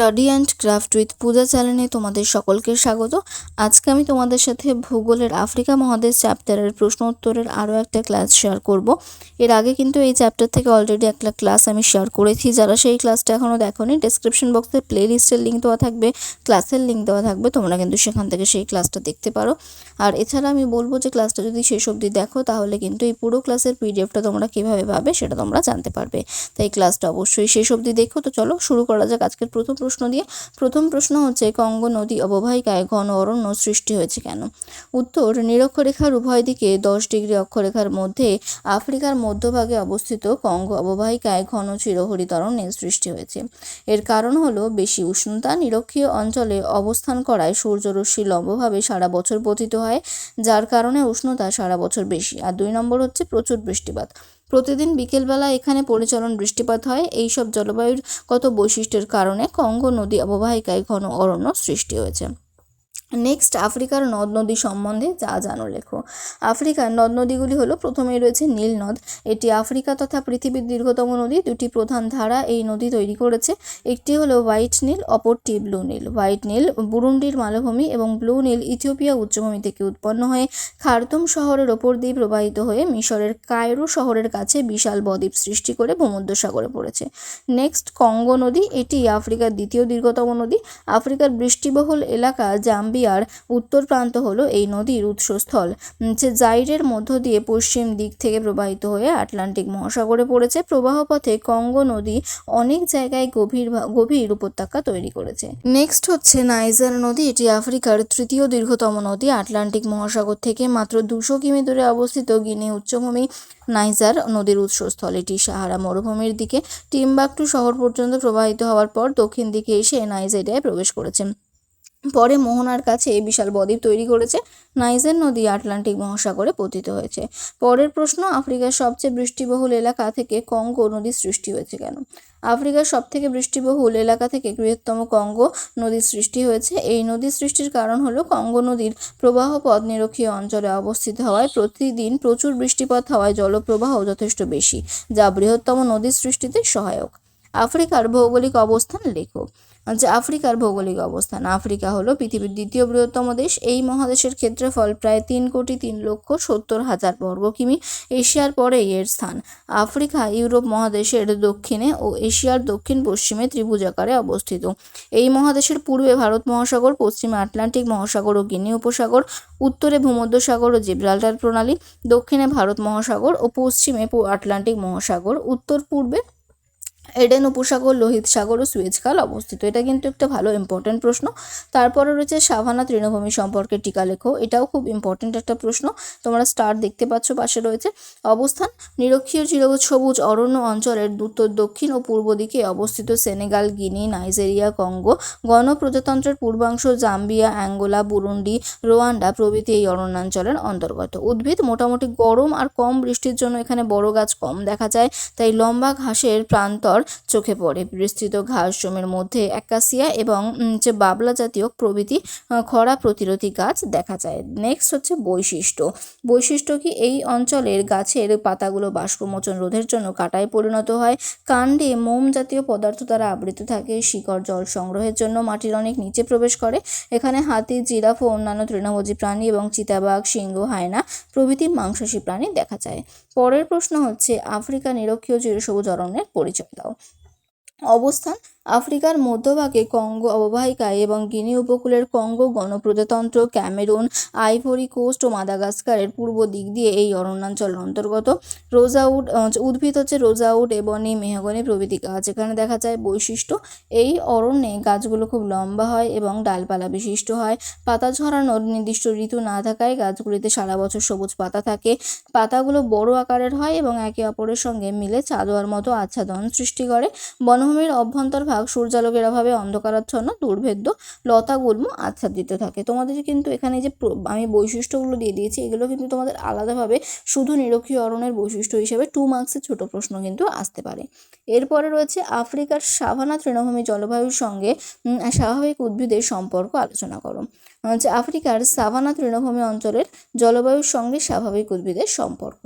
Study and craft with Puja চ্যানেলে তোমাদের সকলকে স্বাগত। আজকে আমি তোমাদের সাথে ভূগোলের আফ্রিকা মহাদেশ চ্যাপ্টারের প্রশ্ন উত্তরের আরও একটা ক্লাস শেয়ার করব। এর আগে কিন্তু এই চ্যাপ্টার থেকে অলরেডি একটা ক্লাস আমি শেয়ার করেছি। যারা সেই ক্লাসটা এখনও দেখোনি ডেসক্রিপশন বক্সে প্লে লিস্টের লিঙ্ক দেওয়া থাকবে ক্লাসের লিঙ্ক দেওয়া থাকবে, তোমরা কিন্তু সেখান থেকে সেই ক্লাসটা দেখতে পারো। আর এছাড়া আমি বলব যে ক্লাসটা যদি শেষ অবধি দেখো, তাহলে কিন্তু এই পুরো ক্লাসের পিডিএফটা তোমরা কীভাবে পাবে সেটা তোমরা জানতে পারবে। তাই ক্লাসটা অবশ্যই শেষ অবধি দেখো। তো চলো শুরু করা যাক আজকের প্রথম প্রশ্ন দিয়ে প্রথম প্রশ্ন হচ্ছে, কঙ্গো নদী অববাহিকায় ঘন অরণ্য সৃষ্টি হয়েছে কেন? উত্তর, নিরক্ষরেখার উভয় দিকে দশ ডিগ্রি অক্ষরেখার মধ্যে আফ্রিকার মধ্যভাগে অবস্থিত কঙ্গো অববাহিকায় ঘন চিরহরিত অরণ্যের সৃষ্টি হয়েছে। এর কারণ হলো, বেশি উষ্ণতা নিরক্ষীয় অঞ্চলে অবস্থান করায় সূর্যরশ্মি লম্বভাবে সারা বছর পতিত হয়, যার কারণে উষ্ণতা সারা বছর বেশি। আর দুই নম্বর হচ্ছে, প্রচুর বৃষ্টিপাত। প্রতিদিন বিকেলবেলা এখানে পরিচলন বৃষ্টিপাত হয়। এইসব জলবায়ুর কত বৈশিষ্ট্যের কারণে কঙ্গো নদী অববাহিকায় ঘন অরণ্য সৃষ্টি হয়েছে। নেক্সট আফ্রিকার নদ নদী সম্বন্ধে যা জানো লেখো। আফ্রিকার নদ নদীগুলি হলো প্রথমেই রয়েছে নীল নদ। এটি আফ্রিকা তথা পৃথিবীর দীর্ঘতম নদী। দুটি প্রধান ধারা এই নদী তৈরি করেছে। একটি হলো হোয়াইট নীল, অপরটি ব্লু নীল। হোয়াইট নীল বুরুন্ডির মালভূমি এবং ব্লু নীল ইথিওপিয়া উচ্চভূমি থেকে উৎপন্ন হয়ে খার্তুম শহরের ওপর দিয়ে প্রবাহিত হয়ে মিশরের কায়রো শহরের কাছে বিশাল বদ্বীপ সৃষ্টি করে ভূমধ্যসাগরে পড়েছে। নেক্সট কঙ্গো নদী। এটি আফ্রিকার দ্বিতীয় দীর্ঘতম নদী। আফ্রিকার বৃষ্টিবহুল এলাকা জাম্বিয়ার উত্তর প্রান্ত হলো এই নদীর উৎসস্থল। যে জাইরের মধ্য দিয়ে পশ্চিম দিক থেকে প্রবাহিত হয়ে আটলান্টিক মহাসাগরে পড়েছে প্রবাহপথে কঙ্গো নদী অনেক জায়গায় গভীর গভীর উপত্যকা তৈরি করেছে। নেক্সট হচ্ছে নাইজার নদী, এটি আফ্রিকার তৃতীয় দীর্ঘতম নদী। আটলান্টিক মহাসাগর থেকে মাত্র দুশো কিমি দূরে অবস্থিত গিনি উচ্চভূমি নাইজার নদীর উৎসস্থল। এটি সাহারা মরুভূমির দিকে টিম্বাকটু শহর পর্যন্ত প্রবাহিত হওয়ার পর দক্ষিণ দিকে এসে নাইজেরিয়ায় প্রবেশ করেছে। পরে মোহনার কাছে এই বিশাল বদ্বীপ তৈরি করেছে নাইজের নদী আটলান্টিক মহাসাগরে পতিত হয়েছে। পরের প্রশ্ন, আফ্রিকার সবচেয়ে বৃষ্টিবহুল এলাকা থেকে কঙ্গো নদীর সৃষ্টি হয়েছে কেন? আফ্রিকার সবথেকে বৃষ্টিবহুল এলাকা থেকে বৃহত্তম কঙ্গো নদীর সৃষ্টি হয়েছে। এই নদীর সৃষ্টির কারণ হলো কঙ্গো নদীর প্রবাহ পথ নিরক্ষীয় অঞ্চলে অবস্থিত হওয়ায় প্রতিদিন প্রচুর বৃষ্টিপাত হওয়ায় জলপ্রবাহ যথেষ্ট বেশি, যা বৃহত্তম নদীর সৃষ্টিতে সহায়ক। আফ্রিকার ভৌগোলিক অবস্থান লেখো। যে আফ্রিকার ভৌগোলিক অবস্থান। আফ্রিকা হলো পৃথিবীর দ্বিতীয় বৃহত্তম দেশ। এই মহাদেশের ক্ষেত্রফল প্রায় তিন কোটি তিন লক্ষ সত্তর হাজার বর্গ কিমি এশিয়ার পরেই এর স্থান। আফ্রিকা ইউরোপ মহাদেশের দক্ষিণে ও এশিয়ার দক্ষিণ পশ্চিমে ত্রিভুজাকারে অবস্থিত। এই মহাদেশের পূর্বে ভারত মহাসাগর, পশ্চিমে আটলান্টিক মহাসাগর ও গিনি উপসাগর, উত্তরে ভূমধ্যসাগর ও জিব্রাল্টার প্রণালী, দক্ষিণে ভারত মহাসাগর ও পশ্চিমে আটলান্টিক মহাসাগর উত্তর পূর্বে এডেন উপসাগর, লোহিত সাগর ও সুয়েজ খাল অবস্থিত। এটা কিন্তু একটা ভালো ইম্পর্টেন্ট প্রশ্ন। তারপরে রয়েছে সাভানা তৃণভূমি সম্পর্কে টিকা লেখো। এটাও খুব ইম্পর্টেন্ট একটা প্রশ্ন। তোমরা স্টার দেখতে পাচ্ছ, পাশে রয়েছে অবস্থান। নিরক্ষীয় চিরবুজ সবুজ অরণ্য অঞ্চলের উত্তর, দক্ষিণ ও পূর্ব দিকে অবস্থিত সেনেগাল, গিনি, নাইজেরিয়া, কঙ্গো। গণপ্রজাতন্ত্রের পূর্বাংশ জাম্বিয়া, অ্যাঙ্গোলা, বুরুন্ডি, রোয়ান্ডা প্রভৃতি এই অরণ্যাঞ্চলের অন্তর্গত। উদ্ভিদ মোটামুটি গরম আর কম বৃষ্টির জন্য এখানে বড় গাছ কম দেখা যায়। তাই লম্বা ঘাসের প্রান্তর চোখে পড়ে। বিস্তৃত ঘাস জমির মধ্যে অ্যাকাসিয়া এবং যে বাবলা জাতীয় প্রভৃতি খরা প্রতিরোধী গাছ দেখা যায়। নেক্সট হচ্ছে বৈশিষ্ট্য। বৈশিষ্ট্য কি? এই অঞ্চলের গাছের পাতাগুলো বাষ্পমোচন রোধের জন্য কাটায় পরিণত হয়। কাণ্ডে মোম জাতীয় পদার্থ দ্বারা আবৃত থাকে। শিকড় জল সংগ্রহের জন্য মাটির অনেক নিচে প্রবেশ করে। এখানে হাতি, জিরাফ ও অন্যান্য তৃণভোজী প্রাণী এবং চিতাবাঘ, সিংহ, হায়না প্রভৃতি মাংসাশী প্রাণী দেখা যায়। পরের প্রশ্ন হচ্ছে আফ্রিকা নিরক্ষীয় চিরসবুজ অরণ্যের পরিচয় দাও। অবস্থান আফ্রিকার মধ্যভাগে কঙ্গো অববাহিকায় এবং গিনি উপকূলের কঙ্গো গণপ্রজাতন্ত্র ক্যামেরুন, আইভরি কোস্ট ও মাদাগাস্কারের পূর্ব দিক দিয়ে এই অরণ্যাঞ্চলের অন্তর্গত। রোজাউড উদ্ভিদ হচ্ছে রোজাউড এবনি, মেহগনি প্রভৃতি গাছ। এখানে দেখা যায় বৈশিষ্ট্য, এই অরণ্যে গাছগুলো খুব লম্বা হয় এবং ডালপালা বিশিষ্ট হয়। পাতা ঝরানোর নির্দিষ্ট ঋতু না থাকায় গাছগুলিতে সারা বছর সবুজ পাতা থাকে। পাতাগুলো বড় আকারের হয় এবং একে অপরের সঙ্গে মিলে চাদোয়ার মতো আচ্ছাদন সৃষ্টি করে। বনভূমির অভ্যন্তরভাগ সূর্যালোকের অভাবে অন্ধকারাচ্ছন্ন, দুর্ভেদ্য লতা লতাগুল্ম আচ্ছাদিত থাকে। তোমাদের কিন্তু এখানে যে আমি বৈশিষ্ট্যগুলো দিয়ে দিয়েছি, এগুলো কিন্তু তোমাদের আলাদাভাবে শুধু নিরক্ষীয় অরণের বৈশিষ্ট্য হিসেবে টু মার্কসের ছোট প্রশ্ন কিন্তু আসতে পারে। এরপরে রয়েছে আফ্রিকার সাভানা তৃণভূমি জলবায়ুর সঙ্গে স্বাভাবিক উদ্ভিদের সম্পর্ক আলোচনা করো। হচ্ছে আফ্রিকার সাভানা তৃণভূমি অঞ্চলের জলবায়ুর সঙ্গে স্বাভাবিক উদ্ভিদের সম্পর্ক।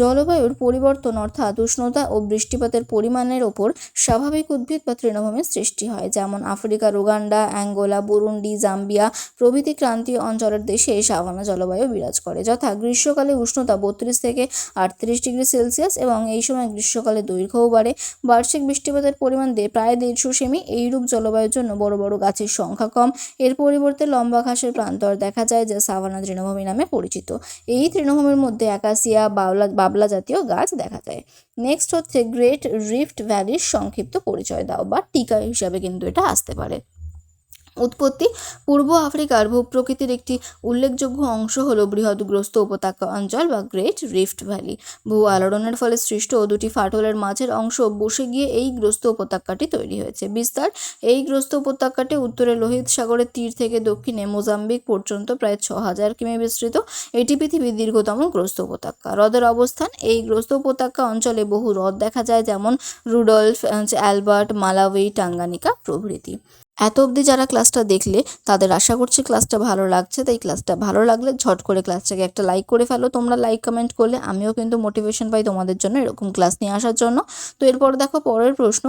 জলবায়ুর পরিবর্তন অর্থাৎ উষ্ণতা ও বৃষ্টিপাতের পরিমাণের ওপর স্বাভাবিক উদ্ভিদ বা তৃণভূমির সৃষ্টি হয়। যেমন আফ্রিকার উগান্ডা, অ্যাঙ্গোলা, বুরুন্ডি, জাম্বিয়া প্রভৃতি ক্রান্তীয় অঞ্চলের দেশে সাভানা জলবায়ু বিরাজ করে, যথা গ্রীষ্মকালে উষ্ণতা বত্রিশ থেকে আটত্রিশ ডিগ্রি সেলসিয়াস এবং এই সময় গ্রীষ্মকালে দৈর্ঘ্যও বাড়ে। বার্ষিক বৃষ্টিপাতের পরিমাণ প্রায় দেড়শো সেমি। এইরূপ জলবায়ুর জন্য বড় বড় গাছের সংখ্যা কম। এর পরিবর্তে লম্বা ঘাসের প্রান্তর দেখা যায় যা সাভানা তৃণভূমি নামে পরিচিত। এই তৃণভূমির মধ্যে একাশিয়া বাবলা বাবলা জাতীয় গাছ দেখা যায়। নেক্সট হচ্ছে গ্রেট রিফট ভ্যালির সংক্ষিপ্ত পরিচয় দাও বা টিকা হিসাবে কিন্তু এটা আসতে পারে। উৎপত্তি পূর্ব আফ্রিকার ভূপ্রকৃতির একটি উল্লেখযোগ্য অংশ হল বৃহৎগ্রস্ত উপত্যকা অঞ্চল বা গ্রেট রিফট ভ্যালি। ভূ আলোড়নের ফলে সৃষ্ট দুটি ফাটলের মাঝের অংশ বসে গিয়ে এই গ্রস্ত উপত্যকাটি তৈরি হয়েছে। বিস্তার, এই গ্রস্ত উপত্যকাটি উত্তরে লোহিত সাগরের তীর থেকে দক্ষিণে মোজাম্বিক পর্যন্ত প্রায় ছ হাজার কিমি বিস্তৃত। এটি পৃথিবীর দীর্ঘতম গ্রস্ত উপত্যকা। হ্রদের অবস্থান, এই গ্রস্ত উপত্যকা অঞ্চলে বহু হ্রদ দেখা যায় যেমন রুডলফ অ্যালবার্ট মালাউই টাঙ্গানিকা প্রভৃতি। এত অবধি যারা ক্লাসটা দেখলে, তাদের আশা করছি ক্লাসটা ভালো লাগছে। তাই ক্লাসটা ভালো লাগলে ঝট করে ক্লাসটাকে একটা লাইক করে ফেলো। তোমরা লাইক কমেন্ট করলে আমিও কিন্তু মোটিভেশন পাই তোমাদের জন্য এরকম ক্লাস নিয়ে আসার জন্য। তো এরপর দেখো পরের প্রশ্ন,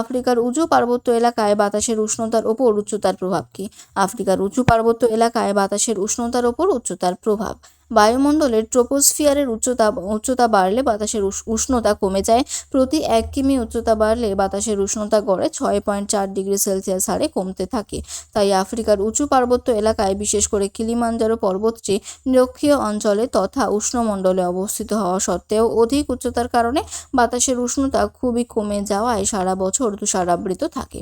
আফ্রিকার উঁচু পার্বত্য এলাকায় বাতাসের উষ্ণতার ওপর উচ্চতার প্রভাব কি? আফ্রিকার উঁচু পার্বত্য এলাকায় বাতাসের উষ্ণতার ওপর উচ্চতার প্রভাব। বায়ুমণ্ডলের ট্রোপোস্ফিয়ারের উচ্চতা উচ্চতা বাড়লে বাতাসের উষ্ণতা কমে যায়। প্রতি এক কিমি উচ্চতা বাড়লে বাতাসের উষ্ণতা গড়ে ছয় পয়েন্ট চার ডিগ্রি সেলসিয়াস হারে কমতে থাকে। তাই আফ্রিকার উঁচু পার্বত্য এলাকায়, বিশেষ করে কিলিমাঞ্জারো পর্বতটি নিরক্ষীয় অঞ্চলে তথা উষ্ণমণ্ডলে অবস্থিত হওয়া সত্ত্বেও অধিক উচ্চতার কারণে বাতাসের উষ্ণতা খুবই কমে যাওয়ায় সারা বছর তুষারাবৃত থাকে।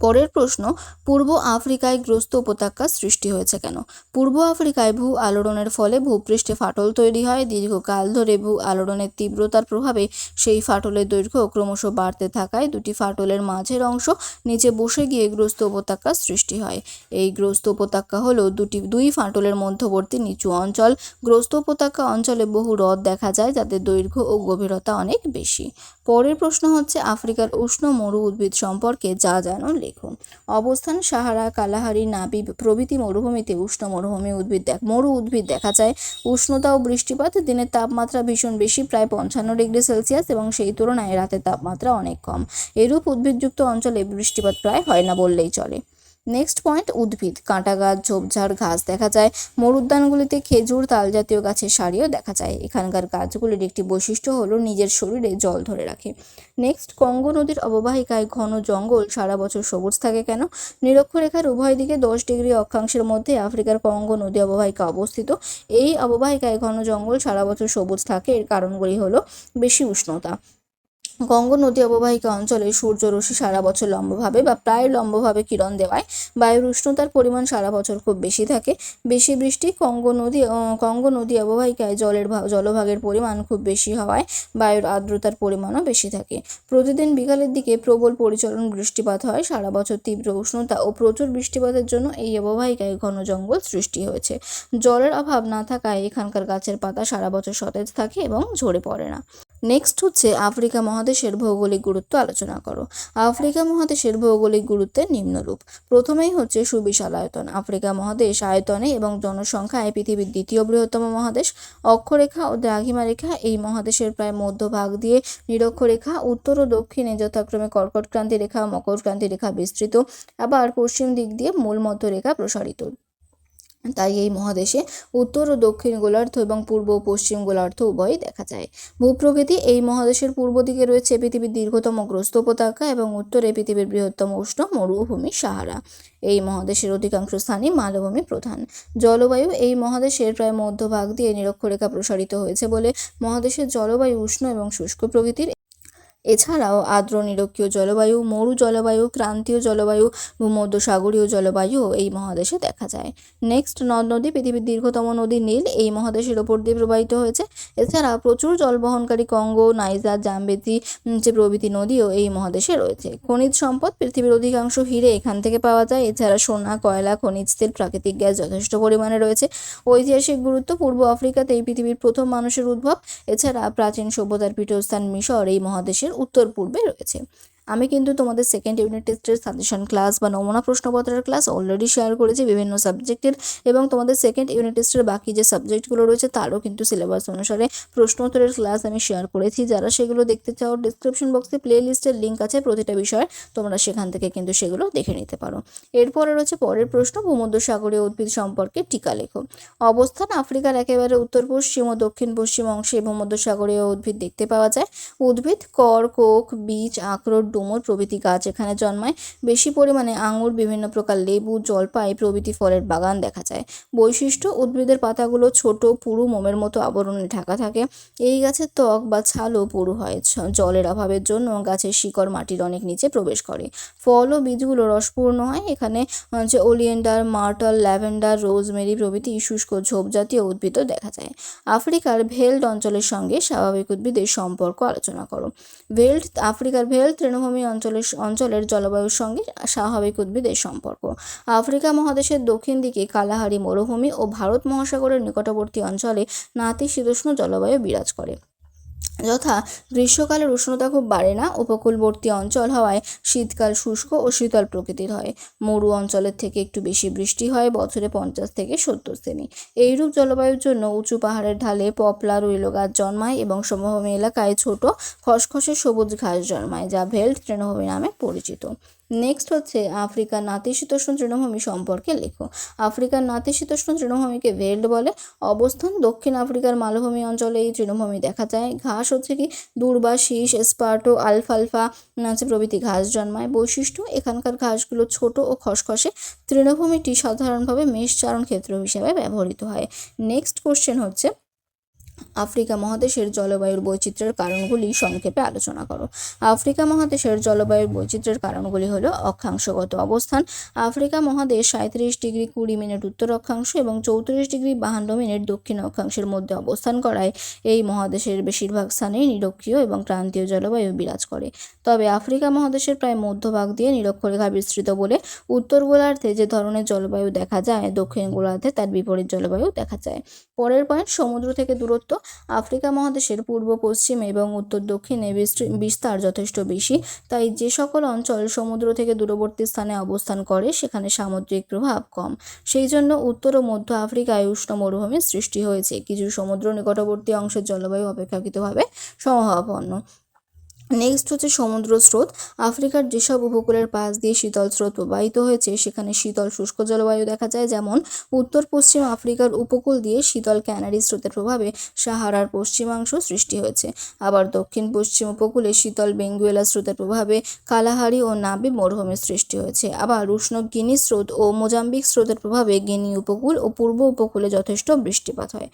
পরের প্রশ্ন, পূর্ব আফ্রিকায় গ্রস্ত উপত্যকা সৃষ্টি হয়েছে কেন? পূর্ব আফ্রিকায় ভূ আলোড়নের ফলে ভূপৃষ্ঠে ফাটল তৈরি হয়। দীর্ঘকাল ধরে ভূ আলোড়নের তীব্রতার প্রভাবে সেই ফাটলের দৈর্ঘ্য ক্রমশ বাড়তে থাকায় দুটি ফাটলের মাঝের অংশ নিচে বসে গিয়ে গ্রস্ত উপত্যকা সৃষ্টি হয়। এই গ্রস্ত উপত্যকা হল দুটি, দুই ফাটলের মধ্যবর্তী নিচু অঞ্চল। গ্রস্ত উপত্যকা অঞ্চলে বহু হ্রদ দেখা যায়, যাদের দৈর্ঘ্য ও গভীরতা অনেক বেশি। পরের প্রশ্ন হচ্ছে, আফ্রিকার উষ্ণ মরু উদ্ভিদ সম্পর্কে যা জানো লেখো। অবস্থান সাহারা, কালাহারি নাবি প্রভৃতি মরুভূমিতে উষ্ণ মরুভূমি উদ্ভিদ দেখ মরু উদ্ভিদ দেখা যায়। উষ্ণতা ও বৃষ্টিপাত, দিনের তাপমাত্রা ভীষণ বেশি, প্রায় পঞ্চান্ন ডিগ্রি সেলসিয়াস এবং সেই তুলনায় রাতের তাপমাত্রা অনেক কম। এরূপ উদ্ভিদযুক্ত অঞ্চলে বৃষ্টিপাত প্রায় হয় না বললেই চলে। নেক্সট পয়েন্ট উদ্ভিদ। কাঁটা গাছ ঝোপঝাড়, ঘাস দেখা যায়। মরুদ্যানগুলিতে খেজুর তাল জাতীয় গাছের সারিও দেখা যায়। এখানকার গাছগুলির একটি বৈশিষ্ট্য হলো নিজের শরীরে জল ধরে রাখে। নেক্সট কঙ্গো নদীর অববাহিকায় ঘন জঙ্গল, সারা বছর সবুজ থাকে কেন? নিরক্ষরেখার উভয় দিকে দশ ডিগ্রি অক্ষাংশের মধ্যে আফ্রিকার কঙ্গো নদী অববাহিকা অবস্থিত। এই অববাহিকায় ঘন জঙ্গল, সারা বছর সবুজ থাকে। এর কারণগুলি হলো বেশি উষ্ণতা। গঙ্গা নদী অববাহিকা অঞ্চলে সূর্যরশ্মি সারা বছর লম্বভাবে বা প্রায় লম্বভাবে কিরণ দেওয়ায়। বায়ুর উষ্ণতার পরিমাণ সারা বছর খুব বেশি থাকে। বেশি বৃষ্টি কঙ্গো নদী কঙ্গো নদী অববাহিকায় জলের জলভাগের পরিমাণ খুব বেশি হওয়ায় বায়ুর আর্দ্রতার পরিমাণও বেশি থাকে। প্রতিদিন বিকালের দিকে প্রবল পরিচলন বৃষ্টিপাত হয়। সারা বছর তীব্র উষ্ণতা ও প্রচুর বৃষ্টিপাতের জন্য এই অববাহিকায় ঘন জঙ্গল সৃষ্টি হয়েছে। জলের অভাব না থাকায় এখানকার গাছের পাতা সারা বছর সতেজ থাকে এবং ঝরে পড়ে না। নেক্সট হচ্ছে আফ্রিকা মহাদেশের ভৌগোলিক গুরুত্ব আলোচনা করো। আফ্রিকা মহাদেশের ভৌগোলিক গুরুত্বের নিম্নরূপ। প্রথমেই হচ্ছে সুবিশাল আয়তন। আফ্রিকা মহাদেশ আয়তনে এবং জনসংখ্যায় পৃথিবীর দ্বিতীয় বৃহত্তম মহাদেশ। অক্ষরেখা ও দ্রাঘিমা রেখা এই মহাদেশের প্রায় মধ্যভাগ দিয়ে নিরক্ষরেখা, উত্তর ও দক্ষিণে যথাক্রমে কর্কট ক্রান্তি রেখা মকর ক্রান্তি রেখা বিস্তৃত। আবার পশ্চিম দিক দিয়ে মূল মধ্যরেখা প্রসারিত। তাই এই মহাদেশে উত্তর ও দক্ষিণ গোলার্ধ এবং পূর্ব ও পশ্চিম গোলার্ধ উভয়ই দেখা যায়। ভূপ্রকৃতি এই মহাদেশের পূর্ব দিকে রয়েছে পৃথিবীর দীর্ঘতম গ্রস্ত উপত্যকা এবং উত্তরে পৃথিবীর বৃহত্তম উষ্ণ মরুভূমি সাহারা। এই মহাদেশের অধিকাংশ স্থানই মালভূমি প্রধান। জলবায়ু এই মহাদেশের প্রায় মধ্যভাগ দিয়ে নিরক্ষরেখা প্রসারিত হয়েছে বলে মহাদেশের জলবায়ু উষ্ণ এবং শুষ্ক প্রকৃতির এছাড়াও আর্দ্র নিরক্ষীয় জলবায়ু, মরু জলবায়ু, ক্রান্তীয় জলবায়ু, ভূমধ্যসাগরীয় জলবায়ু এই মহাদেশে দেখা যায়। নেক্সট নদ নদী, পৃথিবীর দীর্ঘতম নদী নীল এই মহাদেশের ওপর দিয়ে প্রবাহিত হয়েছে। এছাড়া প্রচুর জল বহনকারী কঙ্গো, নাইজার, জাম্বেতি যে প্রভৃতি নদীও এই মহাদেশে রয়েছে। খনিজ সম্পদ পৃথিবীর অধিকাংশ হিরে এখান থেকে পাওয়া যায়। এছাড়া সোনা, কয়লা, খনিজ, তেল, প্রাকৃতিক গ্যাস যথেষ্ট পরিমাণে রয়েছে। ঐতিহাসিক গুরুত্ব পূর্ব আফ্রিকাতে এই পৃথিবীর প্রথম মানুষের উদ্ভব। এছাড়া প্রাচীন সভ্যতার পীঠস্থান মিশর এই মহাদেশের উত্তর পূর্বে রয়েছে। আমি কিন্তু তোমাদের সেকেন্ড ইউনিট টেস্টের সাজেশন ক্লাস বা নমুনা প্রশ্নপত্রের ক্লাস অলরেডি শেয়ার করেছি বিভিন্ন সাবজেক্টের এবং তোমাদের সেকেন্ড ইউনিট টেস্টের বাকি যে সাবজেক্টগুলো রয়েছে তারও কিন্তু সিলেবাস অনুসারে প্রশ্নোত্তরের ক্লাস আমি শেয়ার করেছি। যারা সেগুলো দেখতে চাও ডিসক্রিপশন বক্সে প্লে লিস্টের লিঙ্ক আছে প্রতিটা বিষয়ে, তোমরা সেখান থেকে কিন্তু সেগুলো দেখে নিতে পারো। এরপরে রয়েছে পরের প্রশ্ন, ভূমধ্যসাগরীয় উদ্ভিদ সম্পর্কে টিকা লেখো। অবস্থান আফ্রিকার একেবারে উত্তর, পশ্চিম ও দক্ষিণ পশ্চিম অংশে ভূমধ্যসাগরীয় উদ্ভিদ দেখতে পাওয়া যায়। উদ্ভিদ, কর, কোক, বীজ, আখরোট ডুমুর প্রভৃতি গাছ এখানে জন্মায়। বেশি পরিমাণে আঙুর, বিভিন্ন প্রকার লেবু, জলপাই, প্রভৃতি ফলের বাগান দেখা যায়। বৈশিষ্ট্য, উদ্ভিদের পাতাগুলো ছোট, পুরু, মোমের মতো আবরণে ঢাকা থাকে। এই গাছের ত্বক বা ছালও পুরু হয়। জলের অভাবের জন্য গাছের শিকড় মাটির অনেক নিচে প্রবেশ করে। ফল ও বীজগুলো রসপূর্ণ হয়। এখানে হচ্ছে ওলিয়েন্ডার, মার্টাল, ল্যাভেন্ডার, রোজমেরি প্রভৃতি, শুষ্ক ঝোপ জাতীয় উদ্ভিদও দেখা যায়। আফ্রিকার ভেল্ড অঞ্চলের সঙ্গে স্বাভাবিক উদ্ভিদের সম্পর্ক আলোচনা করো। ভেল্ড, আফ্রিকার ভেল্ড তৃণভূমি অঞ্চলের অঞ্চলের জলবায়ুর সঙ্গে স্বাভাবিক উদ্ভিদের সম্পর্ক। আফ্রিকা মহাদেশের দক্ষিণ দিকে কালাহারি মরুভূমি ও ভারত মহাসাগরের নিকটবর্তী অঞ্চলে নাতিশীতোষ্ণ জলবায়ু বিরাজ করে। যথা গ্রীষ্মকালের উষ্ণতা খুব বাড়ে না, উপকূলবর্তী অঞ্চল হওয়ায় শীতকাল শুষ্ক ও শীতল প্রকৃতির হয়। মরু অঞ্চলের থেকে একটু বেশি বৃষ্টি হয়, বছরে পঞ্চাশ থেকে সত্তর সেমি। এইরূপ জলবায়ুর জন্য উঁচু পাহাড়ের ঢালে পপলার রুইলো গাছ জন্মায় এবং সমভূমি এলাকায় ছোট খসখসে সবুজ ঘাস জন্মায়, যা ভেল্ট তৃণভূমি নামে পরিচিত। নেক্সট হচ্ছে আফ্রিকার নাতিশীতোষ্ণ তৃণভূমি সম্পর্কে লেখো। আফ্রিকার নাতিশীতোষ্ণ তৃণভূমিকে ভেল্ট বলে। অবস্থান দক্ষিণ আফ্রিকার মালভূমি অঞ্চলে এই তৃণভূমি দেখা যায়। ঘাস হচ্ছে কি? দুর্বা, শীষ, স্পার্টো, আলফালফা নাচে প্রভৃতি ঘাস জন্মায়। বৈশিষ্ট্য, এখানকার ঘাসগুলো ছোট ও খসখসে। তৃণভূমিটি সাধারণভাবে মেষ চারণ ক্ষেত্র হিসেবে ব্যবহৃত হয়। নেক্সট কোশ্চেন হচ্ছে আফ্রিকা মহাদেশের জলবায়ুর বৈচিত্র্যের কারণগুলি সংক্ষেপে আলোচনা করো। আফ্রিকা মহাদেশের জলবায়ুর বৈচিত্র্যের কারণগুলি হলো অক্ষাংশগত অবস্থান। আফ্রিকা মহাদেশ সাঁত্রিশ ডিগ্রি কুড়ি মিনিট উত্তর অক্ষাংশ এবং চৌত্রিশ ডিগ্রি বাহান্ন মিনিট দক্ষিণ অক্ষাংশের মধ্যে অবস্থান করায়। এই মহাদেশের বেশিরভাগ স্থানেই নিরক্ষীয় এবং ক্রান্তীয় জলবায়ু বিরাজ করে। তবে আফ্রিকা মহাদেশের প্রায় মধ্যভাগ দিয়ে নিরক্ষরেখা বিস্তৃত বলে উত্তর গোলার্ধে যে ধরনের জলবায়ু দেখা যায়, দক্ষিণ গোলার্ধে তার বিপরীত জলবায়ু দেখা যায়। পরের পয়েন্ট সমুদ্র থেকে দূরত্ব। আফ্রিকা মহাদেশের পূর্ব, পশ্চিম এবং উত্তর, দক্ষিণে বিস্তৃ- বিস্তার যথেষ্ট বেশি। তাই যে সকল অঞ্চল সমুদ্র থেকে দূরবর্তী স্থানে অবস্থান করে, সেখানে সামুদ্রিক প্রভাব কম। সেই জন্য উত্তর ও মধ্য আফ্রিকায় উষ্ণ মরুভূমির সৃষ্টি হয়েছে। কিছু সমুদ্র নিকটবর্তী অংশের জলবায়ু অপেক্ষাকৃতভাবে সমভাবাপন্ন। নেক্সট হচ্ছে সমুদ্র স্রোত। আফ্রিকার যেসব উপকূলের পাশ দিয়ে শীতল স্রোত প্রবাহিত হয়েছে, সেখানে শীতল শুষ্ক জলবায়ু দেখা যায়, যেমন উত্তর পশ্চিম আফ্রিকার উপকূল দিয়ে শীতল ক্যানারি স্রোতের প্রভাবে সাহারার পশ্চিমাংশ সৃষ্টি হয়েছে। আবার দক্ষিণ পশ্চিম উপকূলে শীতল বেঙ্গুয়েলা স্রোতের প্রভাবে কালাহারি ও নাবি মরুভূমির সৃষ্টি হয়েছে। আবার উষ্ণ গিনি স্রোত ও মোজাম্বিক স্রোতের প্রভাবে গিনি উপকূল ও পূর্ব উপকূলে যথেষ্ট বৃষ্টিপাত হয়।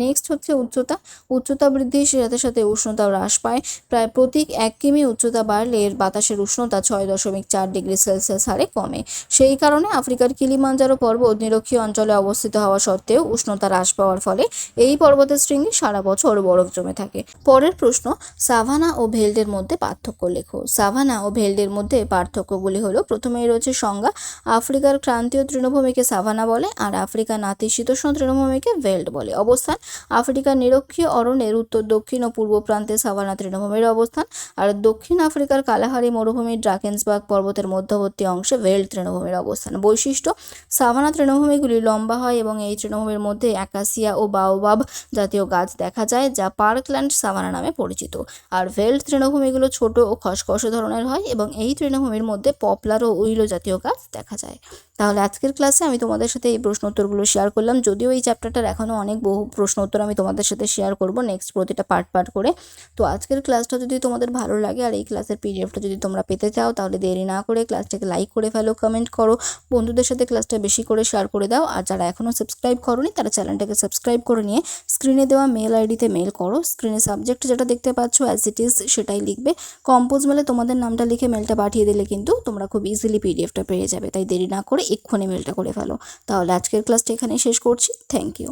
নেক্সট হচ্ছে উচ্চতা। উচ্চতা বৃদ্ধির সাথে সাথে উষ্ণতা হ্রাস পায়। প্রায় প্রতি এক কিমি উচ্চতা বাড়লে এর বাতাসের উষ্ণতা ছয় দশমিক চার ডিগ্রি সেলসিয়াস হারে কমে। সেই কারণে আফ্রিকার কিলিমাঞ্জারো পর্বত নিরক্ষীয় অঞ্চলে অবস্থিত হওয়া সত্ত্বেও উষ্ণতা হ্রাস পাওয়ার ফলে এই পর্বতের শৃঙ্গে সারা বছর বরফ জমে থাকে। পরের প্রশ্ন, সাভানা ও ভেল্ডের মধ্যে পার্থক্য লেখো। সাভানা ও ভেল্ডের মধ্যে পার্থক্যগুলি হলো, প্রথমেই রয়েছে সংজ্ঞা, আফ্রিকার ক্রান্তীয় তৃণভূমিকে সাভানা বলে আর আফ্রিকার নাতিশীতোষ্ণ তৃণভূমিকে ভেল্ড বলে। অবস্থান, আফ্রিকার নিরক্ষীয় অরণ্যের উত্তর, দক্ষিণ ও পূর্ব প্রান্তে সাভানা তৃণভূমির অবস্থান। আর দক্ষিণ আফ্রিকার কালাহারি মরুভূমির ড্রাকেন্সবার্গ পর্বতের মধ্যবর্তী অংশে ভেল্ড তৃণভূমির অবস্থান। বৈশিষ্ট্য, সাভানা তৃণভূমিগুলি লম্বা হয় এবং এই তৃণভূমির মধ্যে অ্যাকাসিয়া ও বাওবাব জাতীয় গাছ দেখা যায়, যা পার্কল্যান্ড সাভানা নামে পরিচিত। আর ভেল্ড তৃণভূমিগুলো ছোট ও খসখসে ধরনের হয় এবং এই তৃণভূমির মধ্যে পপলার ও উইলো জাতীয় গাছ দেখা যায়। তাহলে আজকের ক্লাসে আমি তোমাদের সাথে এই প্রশ্ন উত্তরগুলো শেয়ার করলাম। যদিও এই চ্যাপ্টারটার এখনও অনেক বহু প্রশ্ন উত্তর আমি তোমাদের সাথে শেয়ার করব নেক্সট প্রতিটা পার্ট পার্ট করে। তো আজকের ক্লাসটা যদি তোমাদের ভালো লাগে আর এই ক্লাসের পিডিএফটা যদি তোমরা পেতে চাও, তাহলে দেরি না করে ক্লাসটাকে লাইক করে ফেলো কমেন্ট করো। বন্ধুদের সাথে ক্লাসটা বেশি করে শেয়ার করে দাও। আর যারা এখনও সাবস্ক্রাইব করোনি, তারা চ্যানেলটাকে সাবস্ক্রাইব করে নিয়ে স্ক্রিনে দেওয়া মেল আইডিতে মেল করো। স্ক্রিনে সাবজেক্ট যেটা দেখতে পাচ্ছ অ্যাজ ইট ইজ সেটাই লিখবে। কম্পোজ মেলে তোমাদের নামটা লিখে মেলটা পাঠিয়ে দিলে কিন্তু তোমরা খুব ইজিলি পিডিএফটা পেয়ে যাবে। তাই দেরি না করে এক্ষুনি মেলটা করে ফেলো। তাহলে আজকের ক্লাসটা এখানেই শেষ করছি। Thank you